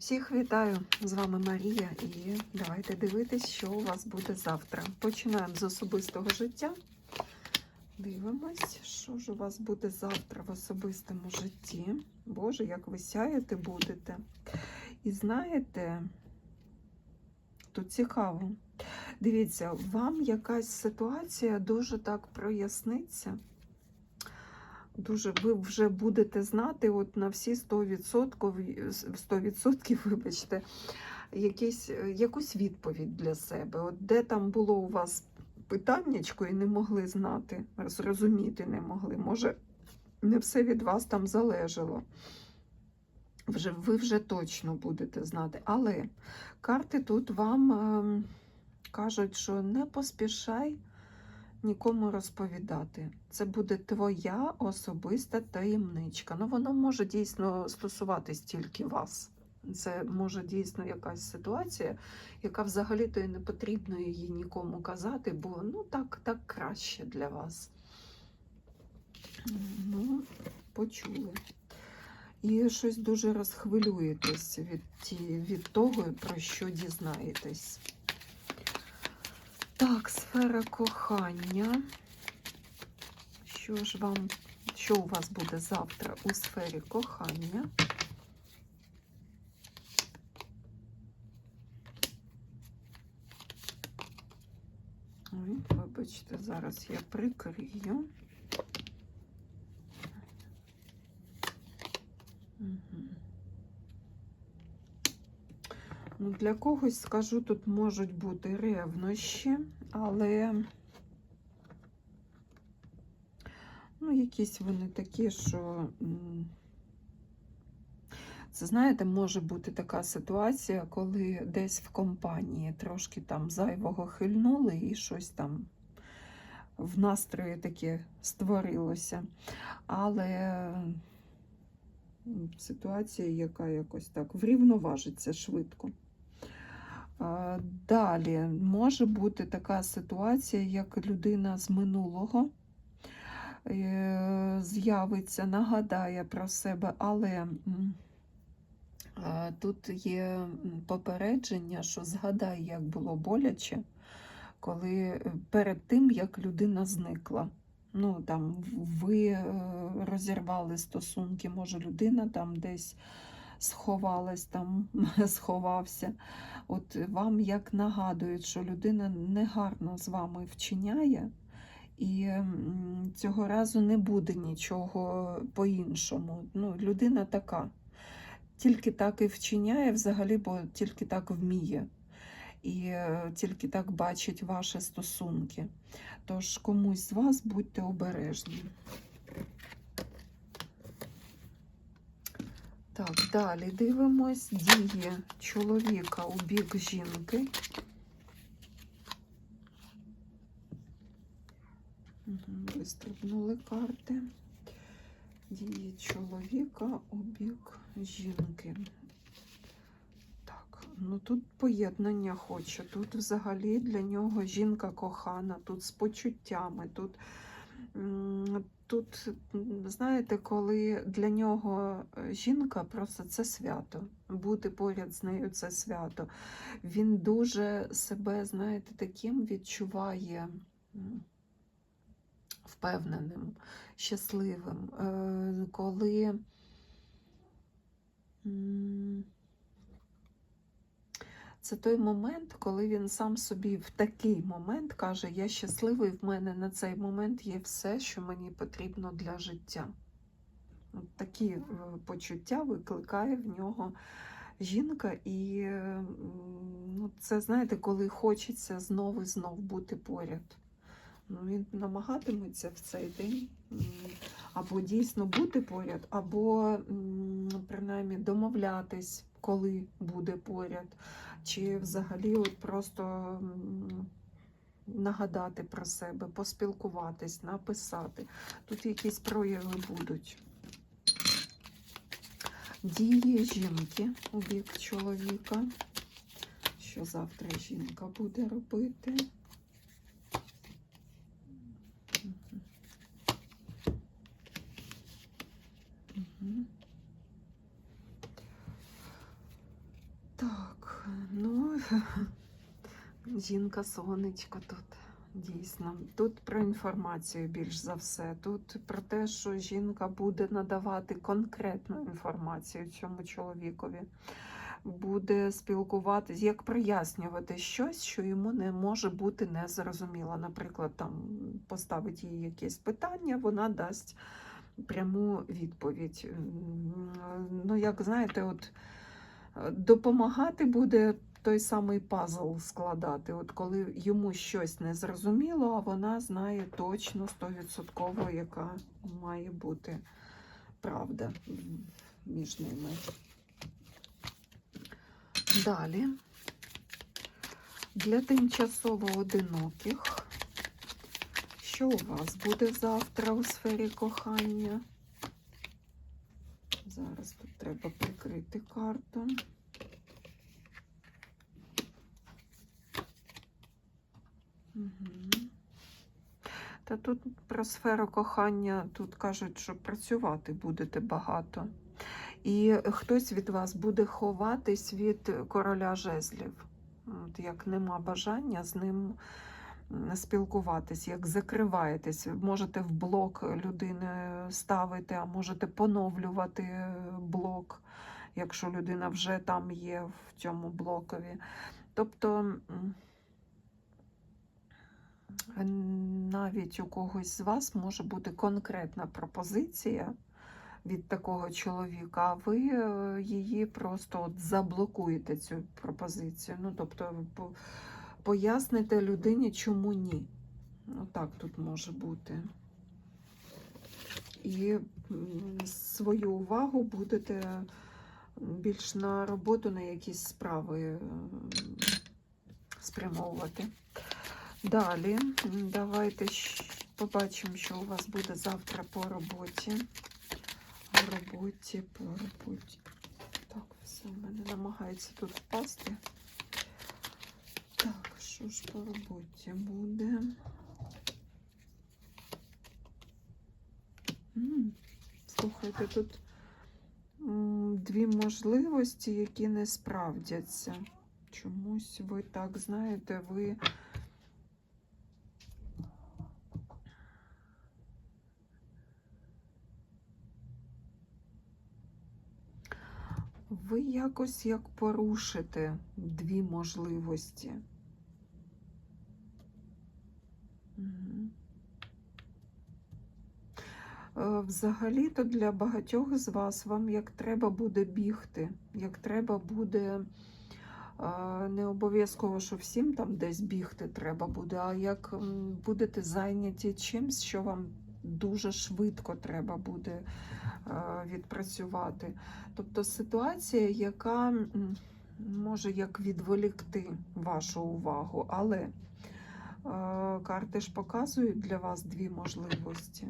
Всіх вітаю! З вами Марія, і давайте дивитись, що у вас буде завтра. Починаємо з особистого життя. Дивимось, що ж у вас буде завтра в особистому житті. Боже, як ви сяєте будете. І знаєте, тут цікаво. Дивіться, вам якась ситуація дуже так проясниться. Дуже ви вже будете знати от на всі 100%, 100% вибачте, якісь, якусь відповідь для себе. От Де там було у вас питаннячко і не могли знати, зрозуміти не могли. Може, не все від вас там залежало. Вже, Ви вже точно будете знати. Але карти тут вам е, кажуть, що не поспішай нікому розповідати. Це буде твоя особиста таємничка. Ну, воно може дійсно стосуватись тільки вас. Це може дійсно якась ситуація, яка взагалі-то і не потрібно її нікому казати, бо ну так, так краще для вас. Ну, почули. І щось дуже розхвилюєтесь від, від того, про що дізнаєтесь. Так, сфера кохання. Що ж вам, що у вас буде завтра у сфері кохання? Ой, вибачте, зараз я прикрию. Угу. Ну, Для когось, скажу, тут можуть бути ревнощі, але ну, якісь вони такі, що це, знаєте, може бути така ситуація, коли десь в компанії трошки там зайвого хильнули і щось там в настрої таке створилося. Але ситуація, яка якось так врівноважиться швидко. Далі може бути така ситуація, як людина з минулого е, з'явиться, нагадає про себе, але тут є попередження, що згадай, як було боляче, коли е, перед тим, як людина зникла. Ну, там ви е, розірвали стосунки, може людина там десь сховалась, там сховався. От вам як нагадують, що людина негарно з вами вчиняє, і цього разу не буде нічого по-іншому. Ну, Людина така. Тільки так і вчиняє взагалі, бо тільки так вміє. І е, тільки так бачить ваші стосунки. Тож комусь з вас будьте обережні. Так, далі дивимось дії чоловіка у бік жінки. Вистрибнули карти. Дії чоловіка у бік жінки. Так, ну тут поєднання хоче. Тут взагалі для нього жінка кохана, тут з почуттями, тут Тут, знаєте, коли для нього е, жінка просто це свято, бути поряд з нею це свято. Він дуже себе, знаєте, таким відчуває впевненим, щасливим, е, коли це той момент, коли він сам собі в такий момент каже: Я щасливий, в мене на цей момент є все, що мені потрібно для життя. От Такі е, почуття викликає в нього жінка, і ну, це, знаєте, коли хочеться знову і знов бути поряд. Ну, Він намагатиметься в цей день або дійсно бути поряд, або принаймні домовлятись, коли буде поряд чи взагалі от просто нагадати про себе, поспілкуватись, написати. Тут якісь прояви будуть. Дії жінки у бік чоловіка. Що завтра жінка буде робити? Так, ну, жінка сонечко тут. Дійсно, тут про інформацію більш за все. Тут про те, що жінка буде надавати конкретну інформацію цьому чоловікові, буде спілкуватись, як прояснювати щось, що йому не може бути незрозуміло. Наприклад, там поставить їй якесь питання, вона дасть пряму відповідь. Ну, як знаєте, от допомагати буде той самий пазл складати. От коли йому щось не зрозуміло, а вона знає точно 100%, яка має бути правда між ними. Далі. Для тимчасово одиноких. Що у вас буде завтра у сфері кохання? Зараз тут треба прикрити карту. Та тут про сферу кохання тут кажуть, що працювати будете багато. І хтось від вас буде ховатись від короля жезлів. От як нема бажання з ним спілкуватись, як закриваєтесь, можете в блок людини ставити, а можете поновлювати е, блок, якщо людина вже там є в цьому блокові. Тобто навіть у когось з вас може бути конкретна пропозиція від такого чоловіка, а ви е, її просто от заблокуєте цю пропозицію. Ну, тобто поясните людині, чому ні. Отак тут може бути. І свою увагу будете більш на роботу, на якісь справи спрямовувати. Далі, давайте побачимо, що у вас буде завтра по роботі. По роботі, по роботі. Так, все в мене намагається тут впасти. Так, що ж по роботі буде? Слухайте, тут дві можливості, які не справдяться. Чомусь ви так знаєте, ви. Якось як порушите дві можливості. Е, Взагалі-то для багатьох з вас вам як треба буде бігти, як треба буде е, не обов'язково, що всім там десь бігти треба буде, а як будете зайняті чимсь, що вам дуже швидко треба буде е, відпрацювати. Тобто ситуація, яка може як відволікти вашу увагу, але е, карти ж показують для вас дві можливості.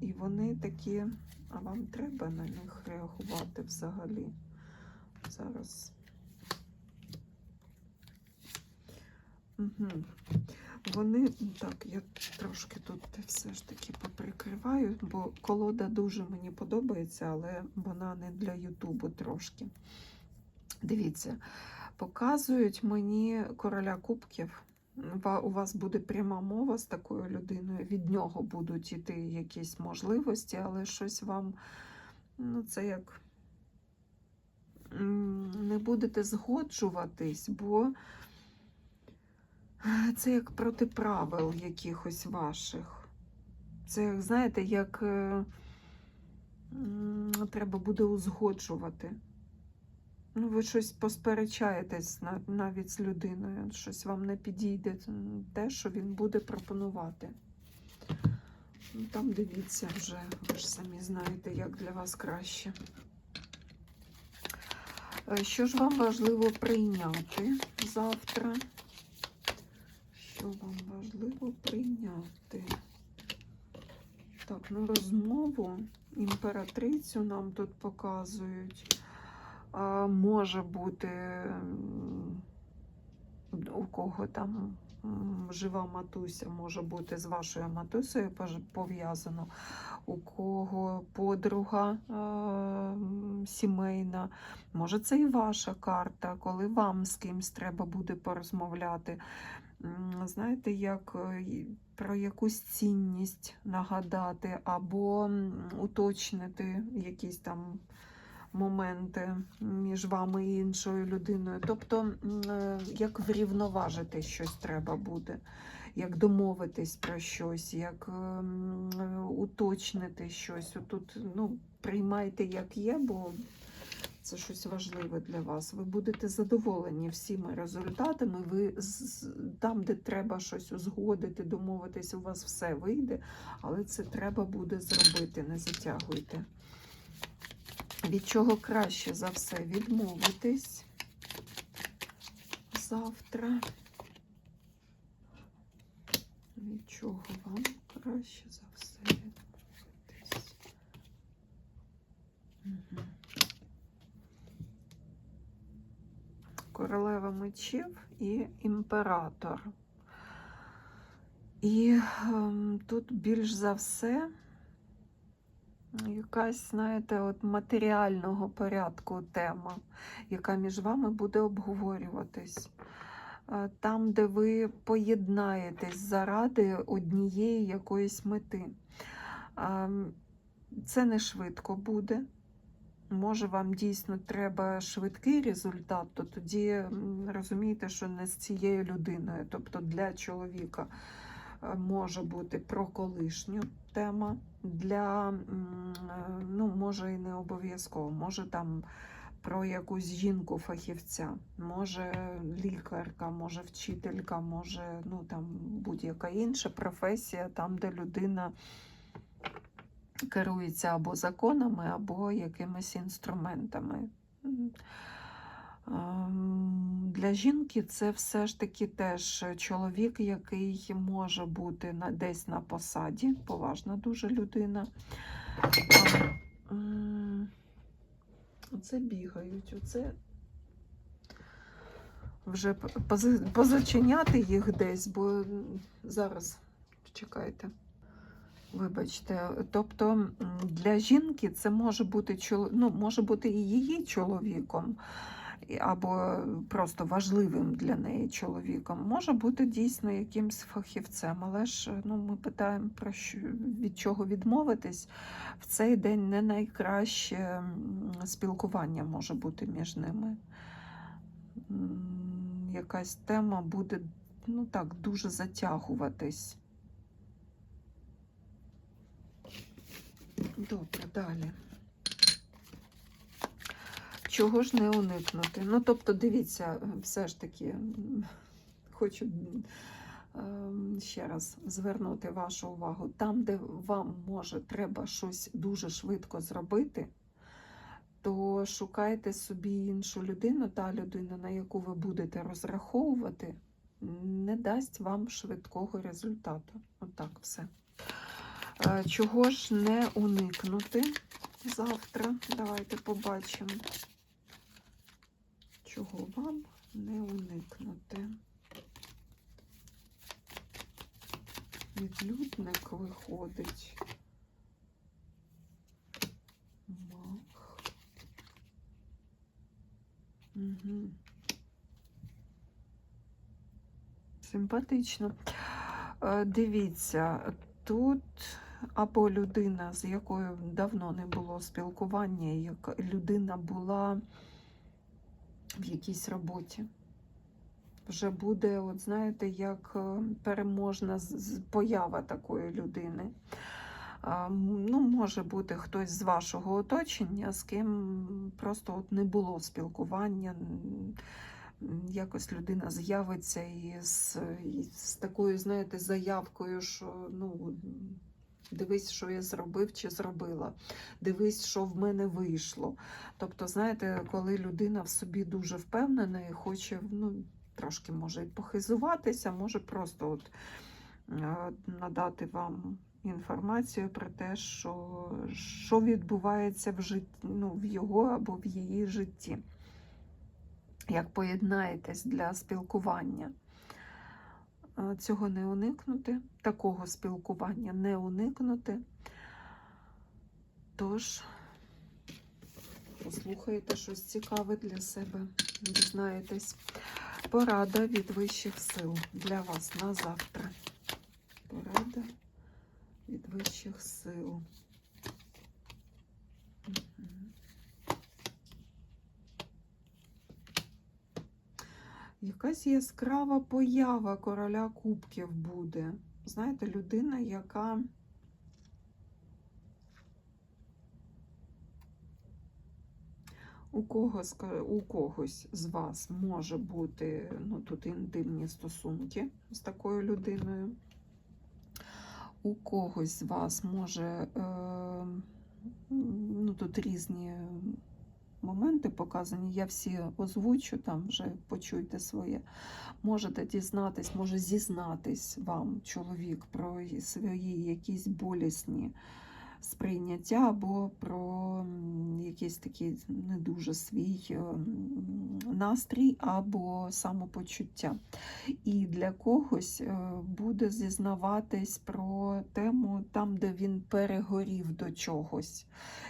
І вони такі, а вам треба на них реагувати взагалі. Зараз. Угу. Вони, так, я трошки тут все ж таки поприкриваю, бо колода дуже мені подобається, але вона не для Ютубу трошки. Дивіться, показують мені короля кубків. У вас буде пряма мова з такою людиною, від нього будуть іти якісь можливості, але щось вам, ну, це як не будете згоджуватись, бо це як проти правил якихось ваших. Це, знаєте, як е, треба буде узгоджувати. Ну, ви щось посперечаєтесь навіть з людиною, щось вам не підійде те, що він буде пропонувати. Ну, Там дивіться вже, ви ж самі знаєте, як для вас краще. Е, Що ж вам важливо прийняти завтра? Що вам важливо прийняти? Так, на розмову імператрицю нам тут показують. А, може бути у кого там жива матуся може бути з вашою матусею пов'язано, у кого подруга е, сімейна. Може, це і ваша карта, коли вам з кимсь треба буде порозмовляти. Знаєте, як е, про якусь цінність нагадати або уточнити якісь там моменти між вами і іншою людиною. Тобто, е, як врівноважити щось треба буде, як домовитись про щось, як ем, е, уточнити щось. Тут ну, приймайте як є, бо це щось важливе для вас. Ви будете задоволені всіма результатами. Ви там, де треба щось узгодити, домовитись, у вас все вийде, але це треба буде зробити, не затягуйте. Від чого краще за все відмовитись завтра? Від чого вам краще за все відмовитись? Мгм. Королева мечів і імператор. І ем, тут більш за все якась, знаєте, от матеріального порядку тема, яка між вами буде обговорюватись. Е, Там, де ви поєднаєтесь заради однієї якоїсь мети. Ем, Це не швидко буде. Може, вам дійсно треба швидкий результат, то тоді розумієте, що не з цією людиною. Тобто для чоловіка може бути про колишню тема, для е, ну, може і не обов'язково, може там про якусь жінку фахівця, може лікарка, може вчителька, може ну, там будь-яка інша професія, там, де людина керується або законами, або якимись інструментами. Ем, Для жінки це все ж таки теж чоловік, який може бути десь на посаді, поважна дуже людина. Оце бігають, оце вже позачиняти їх десь, бо зараз чекайте. Вибачте, тобто для жінки це може бути ну, може бути і її чоловіком, або просто важливим для неї чоловіком. Може бути дійсно якимсь фахівцем, але ж ну, ми питаємо про що від чого відмовитись. В цей день не найкраще спілкування може бути між ними. Якась тема буде ну так дуже затягуватись. Добре, далі. Чого ж не уникнути? Ну, тобто, дивіться, все ж таки, хочу ем, ще раз звернути вашу увагу. Там, де вам може треба щось дуже швидко зробити, то шукайте собі іншу людину, та людина, на яку ви будете розраховувати, не дасть вам швидкого результату. Отак все. Е, Чого ж не уникнути завтра? Давайте побачимо. Чого вам не уникнути? Відлюдник виходить. Мах. Угу. Симпатично. Е, Дивіться, тут або людина, з якою давно не було спілкування, як людина була в якійсь роботі. Вже буде, от знаєте, як е, переможна з- з- поява такої людини. Ну, може бути хтось з вашого оточення, з ким просто от не було спілкування. Якось людина з'явиться із, із такою, знаєте, заявкою, що ну, дивись, що я зробив чи зробила, дивись, що в мене вийшло. Тобто, знаєте, коли людина в собі дуже впевнена і хоче, ну, трошки може і похизуватися, може просто от, е, надати вам інформацію про те, що, що відбувається в житті, ну, в його або в її житті. Як поєднаєтесь для спілкування. Цього не уникнути, такого спілкування не уникнути. Тож, послухайте щось цікаве для себе, дізнаєтесь. Порада від вищих сил для вас на завтра. Порада від вищих сил. Якась яскрава поява короля кубків буде. Знаєте, людина, яка у, кого, ска- у когось з вас може бути ну, тут інтимні стосунки з такою людиною. У когось з вас може, е, ну тут різні моменти показані, я всі озвучу, там вже почуйте своє. Можете дізнатись, може зізнатись вам чоловік про свої якісь болісні сприйняття або про якийсь такий не дуже свій е, настрій або самопочуття. І для когось е, буде зізнаватись про тему там, де він перегорів до чогось.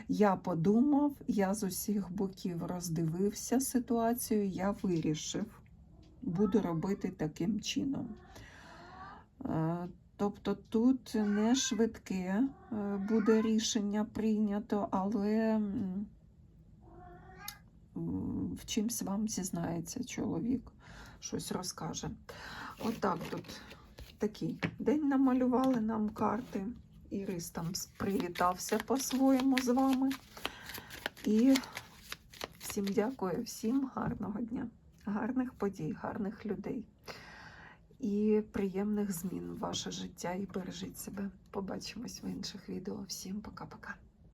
Я подумав, я з усіх боків роздивився ситуацію, я вирішив, буду робити таким чином. Тобто тут не швидке е, буде рішення прийнято, але в чимсь вам зізнається чоловік, щось розкаже. Отак тут такий день намалювали нам карти. Ірис там привітався по-своєму з вами. І всім дякую, всім гарного дня, гарних подій, гарних людей і приємних змін в ваше життя. І бережіть себе. Побачимось в інших відео. Всім пока-пока.